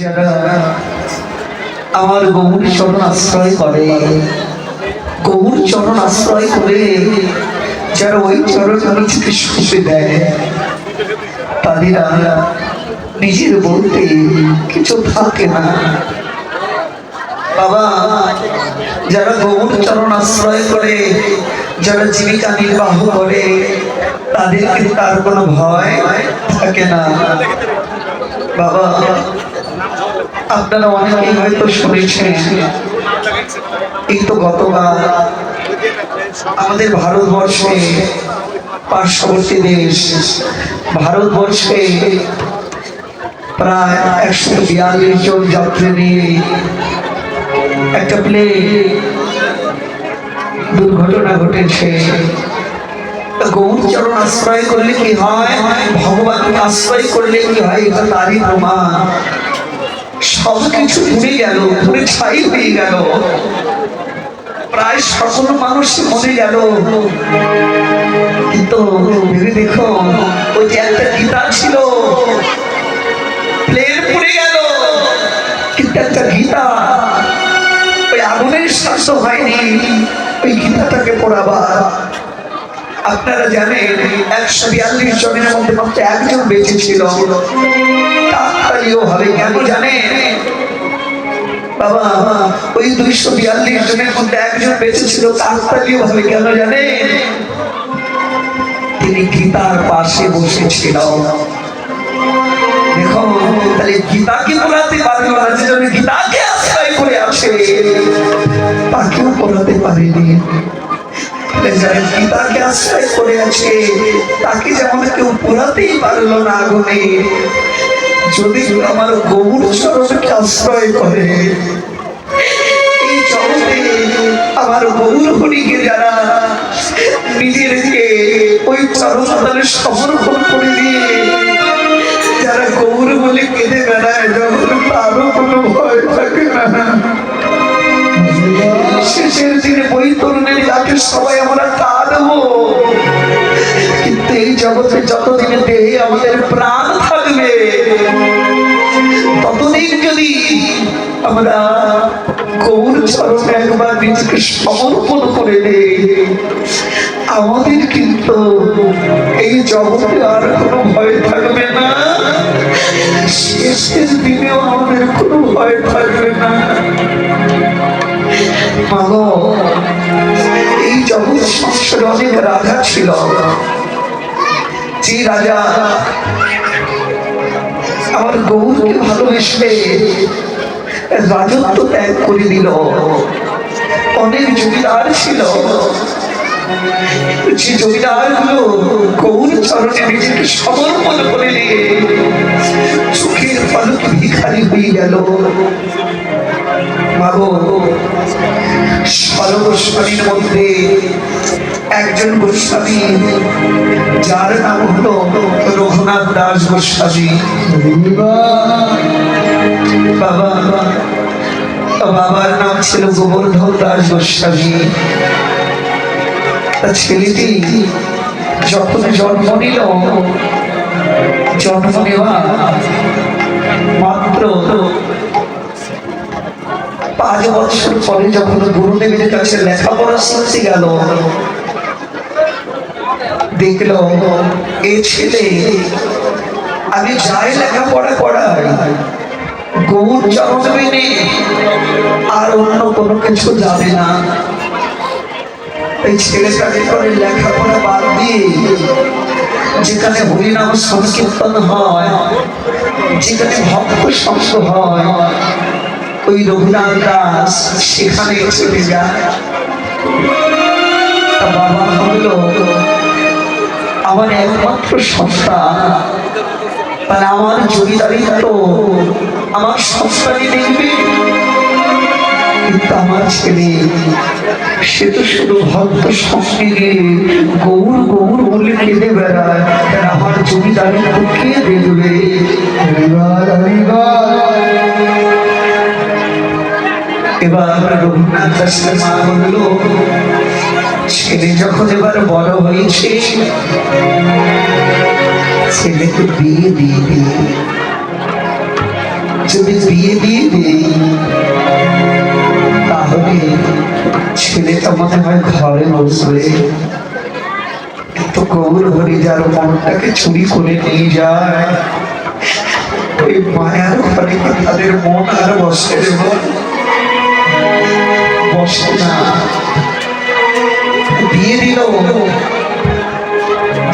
যারা আমার গৌর চরণ আশ্রয় করে, গৌর চরণ আশ্রয় করে, যারা ওই চরণ নিজেকে শুষে দেয়, তাদের আর নিজের বলতে কিছু থাকে না। বাবা, যারা গৌর চরণ আশ্রয় করে, যারা জীবিকা নির্বাহ করে, তাদেরকে তার কোনো ভয় থাকে না। বাবা আপনারা অনেকেই হয়তো শুনেছেন, এই তো গতকাল আমাদের ভারতবর্ষে পার্শ্ববর্তী দেশ, ভারতবর্ষে প্রায় একশো বিয়াল্লিশ জন যাত্রী নিয়ে একটা প্লেন দুর্ঘটনা ঘটেছে। গৌরচরণ আশ্রয় করলে কি হয়? ভগবানকে আশ্রয় করলে কি হয়? এটা তারই প্রমাণ। সব কিছু পুড়ে গেল পুড়ে ছাই হয়ে গেল। প্রায় সকল মানুষ মরে গেল, কিন্তু ভেবে দেখো, ওই যে একটা গীতা ছিল, প্লেন পুড়ে গেল। কিন্তু একটা গীতা ওই আগুনের শ্বাস হয়নি, ওই গীতাটাকে পড়াবার আপনারা জানেন একশো বিয়াল্লিশ জনের মধ্যে মাত্র একজন বেঁচে ছিল। কেন বাবা বিয়াল্লিশ জনের মধ্যে একজন কেন জানেন, তিনি গীতার পাশে গীতাকে গীতাকে করে পারেনি। তাকে যেমন কেউ পড়াতেই পারল না আগুনে যদি আমার গৌর চরণকে আশ্রয় করে আমার গৌর হরিকে যারা নিজেদেরকে ওই চরণতালে সমর্পণ করে দিয়ে যারা গৌর বলে কেঁদে বেড়ায়, যখন তারও কোনো ভয় থাকে না। শেষের দিনে বৈতরণের যাকে সবাই নিজেকে সমর্পণ করে দেই আমাদের কিন্তু এই জগতে আর কোনো ভয় থাকবে না। আমাদের কোনো ভয় থাকবে না। এই জগৎ অনেক রাজা ছিল। যে রাজা আমার গৌরকে ভালোবেসে রাজত্ব ত্যাগ করে দিল। অনেক জমিদার ছিল। যে জমিদারগুলো গৌর চরণে নিজেকে সমর্পণ করে দিয়ে চোখের পলক ভিখারি হয়ে গেল। মাগো সর্বস্বামীর মধ্যে একজন গোস্বামী, যার নাম হলো রঘুনাথ দাস গোস্বামী। বাবা বাবার নাম ছিল গোবর্ধন দাস গোস্বামী। ছেলেটি যখন জন্ম নিল, জন্ম নেওয়া মাত্র পাঁচ বছর পরে যখন গুরুদেবের কাছে লেখাপড়া শিখতে গেল, দেখল এ ছেলে আমি যাই লেখাপড়া করাই গৌর চরণবিনে আর অন্য কোনো কিছু যাবে না। এই ছেলেটাকে করে লেখাপড়া বাদ দিয়ে যেখানে হরিনাম সংকীর্তন হয়, যেখানে ভক্ত সঙ্গ হয়, ওই রঘুনাথ দাস সেখানে চলে যায়। বাবা আমার একমাত্র সন্তান। মানে আমার জমিদারিত্ব আমার সন্তানই দেখবে কিন্তু আমার ছেলে, সে তো শুধু ভক্ত সঙ্গে গৌর গৌর বলে কেঁদে বেড়ায়। আমার জমিদারিত্ব কে দেখবে? এবার রঘুনাথ দাসের মা বলল ছেলে যখন এবার বড় হয়েছে, ছেলেকে বিয়ে দিয়ে দিয়ে যদি বিয়ে দিয়ে দেই, তাহলে ছেলেটা মনে হয় ঘরে বসবে। কিন্তু গৌর হরি যার মনটাকে চুরি করে নিয়ে যায়। ওই মায়ার ঘরে তাদের মন আর বসে বসে না। দিয়ে দিল।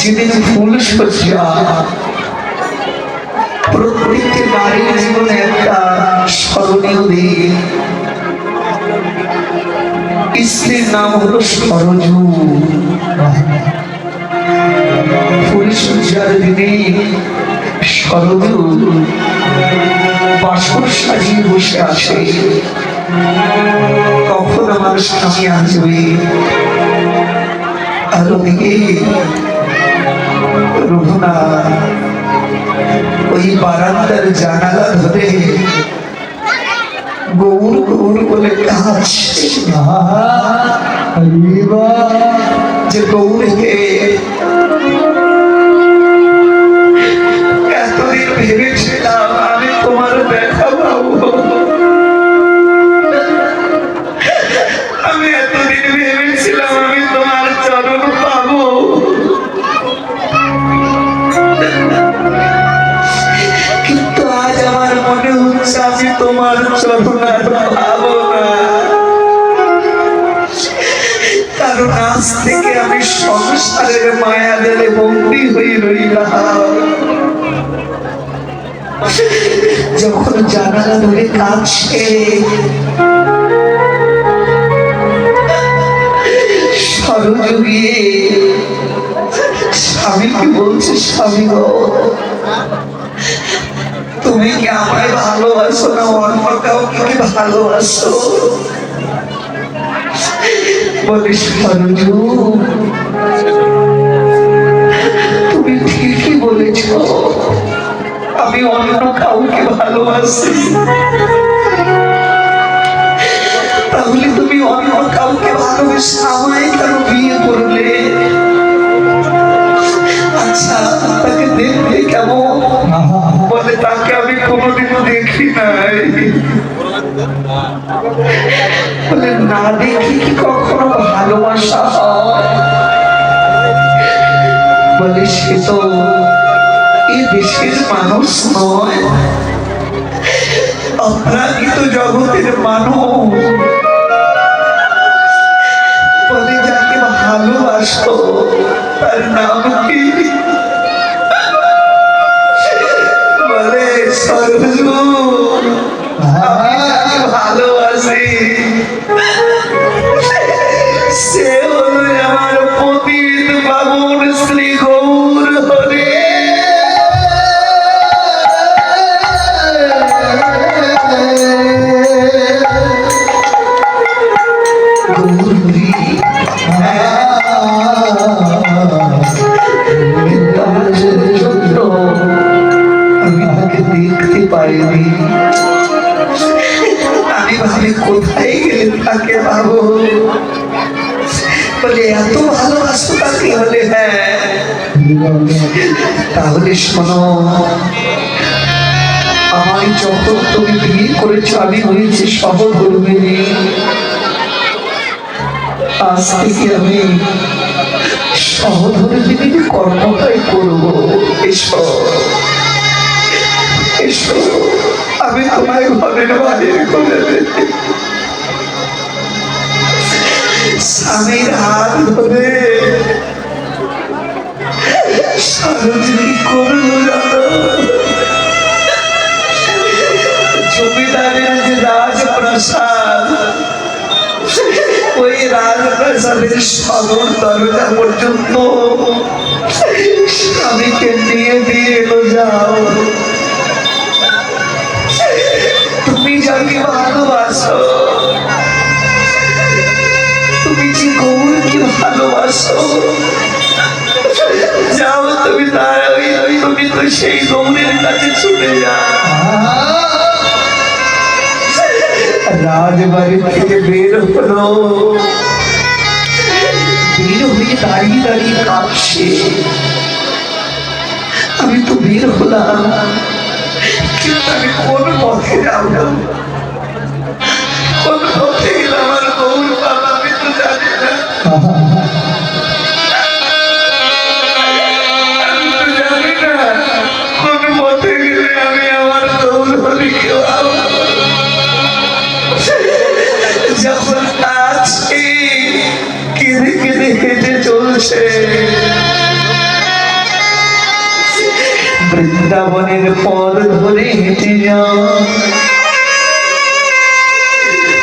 যেদিন ফুল সজ্জা, প্রত্যেকটি নারীর জীবনে একটা স্মরণীয় দিন। স্ত্রীর নাম হলো সরজু পরিসূর্যার দিনে সরজু বাসর সাজিয়ে বসে আছে। কখন আমার স্বামী আসবে? আর ওদিকে ওই বারান্দার জানালা ধরে গৌর গৌর বলে কাছে যে গৌরকে এতদিন ভেবেছিলাম আমি তোমার দেখা পাবো। আমি এতদিন ভেবেছিলাম কারণ আজ থেকে আমি সংসারের মায়া দেলে বন্দি হয়ে রইলাম। যখন জানালা ধরে কাছে সরযোগী স্বামীকে বলছে, স্বামী তুমি কি আমায় ভালোবাসো না অন্য কাউকে কি ভালোবাসো বলে সরজু তুমি ঠিকই বলেছ আমি অন্য কাউকে ভালোবাসি তাহলে তুমি অন্য কাউকে ভালোবেসে আমায় কেন বিয়ে করলে আচ্ছা তাকে দেখতে কেমন বলে তাকে আমি কোনোদিনও দেখি নাই বলে না দেখি কি কখনো ভালোবাসা বলে সে তো এই দেশের মানুষ নয় অপরাধিত জগতের মানুষ বলে যাকে ভালোবাসো তার নাম কি বলে সরজু Leave. বলে, এত ভালোবাসো তাকে হলে হ্যাঁ। তাহলে শোনো, আমায় যখন তুমি বিয়ে করেছ, আমি হয়েছি সহধর্মিনী। আজ থেকে আমি সহধর্মিনীর কর্মটাই করব। এসো এসো। আমি তোমায় ঘরের বাহির করে ধরে সরোজিনী করল জমিদারের যে রাজপ্রাসাদ ওই রাজপ্রাসাদের সদর দরজা পর্যন্ত। স্বামীকে নিয়ে দিয়ে এলো যাও। যাও তুমি তার, ওই তুমি তো সেই গৌরের কাছে ছুটে যাও। রাজবাড়ি থেকে বের হলো। বের হয়ে দাঁড়িয়ে দাঁড়িয়ে কাঁপছে। আমি তো বের হলাম। কিন্তু আমি কোন পথে যাব কোন পথে চলছে বৃন্দাবনের পথ ধরে হেঁটে যাও।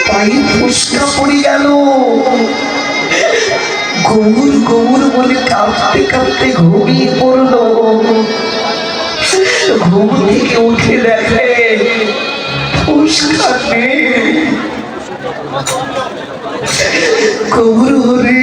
পায়ে ফুসকা পড়ে গেল। গৌর গৌর বলে কাঁপতে কাঁপতে ঘুমিয়ে পড়ল। ঘুম থেকে উঠে দেখে ফুসকা নেই। গৌর হরে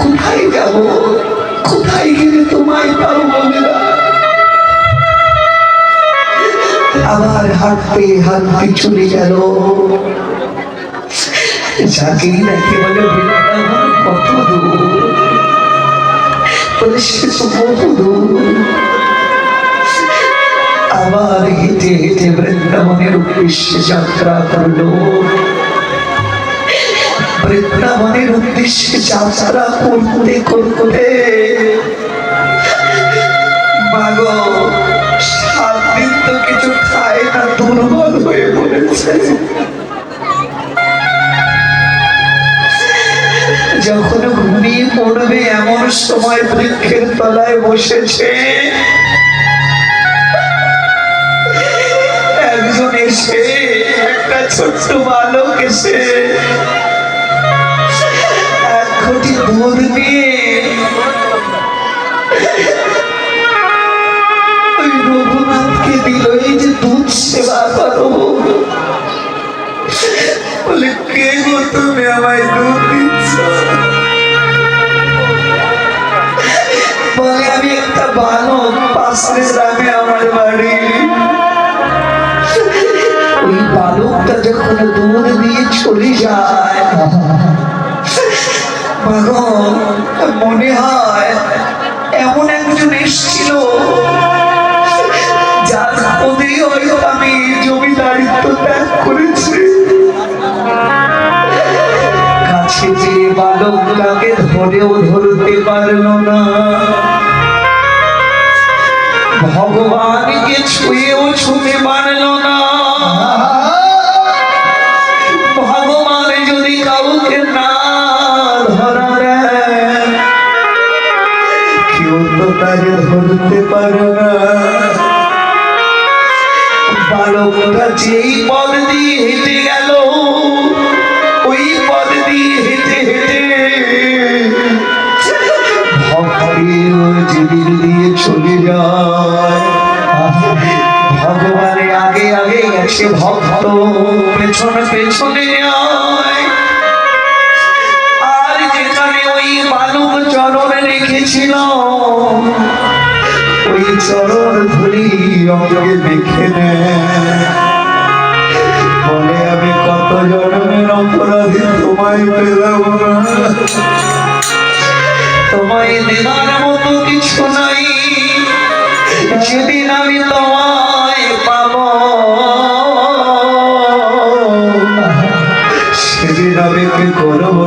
কোথায় যাব? কোথায় গেলে তোমায় পাবো না আবার হাঁটতে হাঁটতে চলে গেল। নাকি বলে কত আবার হেঁটে হেঁটে বৃন্দাবনের উদ্দেশ্যে যাত্রা করল। বৃন্দাবনের উদ্দেশ্যে যাত্রা করতে করতে যখন ঘুমিয়ে পড়বে এমন সময় বৃক্ষের তলায় বসেছে। একজন এসে, একটা ছোট্ট বালক এসে এক ঘটি দুধ নিয়ে ওই রঘুনাথকে দিল এই যে দুধ সেবা করো বলে কে গো তুমি আমায় দুধ দিচ্ছ বলে আমি একটা বালক পাশের গ্রামে আমার বাড়ি ওই বালকটা যখন দুধ দিয়ে চলে ভগবান মনে হয় এমন একজন এসেছিল। যার পদে হয়তো আমি জমিদারিত্ব ত্যাগ করেছি। কাছে যে বালকটাকে ধরেও ধরতে পারল না। ভগবানকে ছুঁয়েও ছুঁতে পারল না। পেছনে আর যেখানে ওই বালুক চরণ রেখেছিল ওই চরণ ধরি অঙ্গে দেখে বলে আমি কত জন্মের অপরাধী তোমায় পেলাম তোমায় দেবার মতো কিছু নাই। যেদিন আমি তোমায় সেদিন আমি কি করব জানো